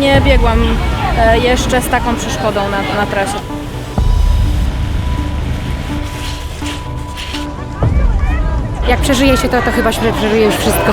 nie biegłam e, jeszcze z taką przeszkodą na, na trasie. Jak przeżyje się to, to chyba się przeżyje już wszystko.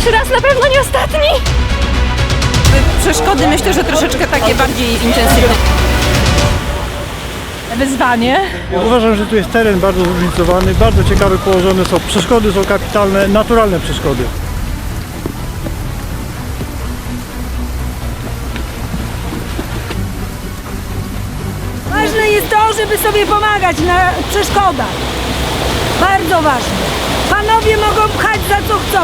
Pierwszy raz na pewno nie ostatni! Przeszkody myślę, że troszeczkę takie bardziej intensywne. Wyzwanie. Uważam, że tu jest teren bardzo zróżnicowany, bardzo ciekawy położone są. Przeszkody są kapitalne, naturalne przeszkody. Ważne jest to, żeby sobie pomagać na przeszkodach. Bardzo ważne. Panowie mogą pchać za co chcą.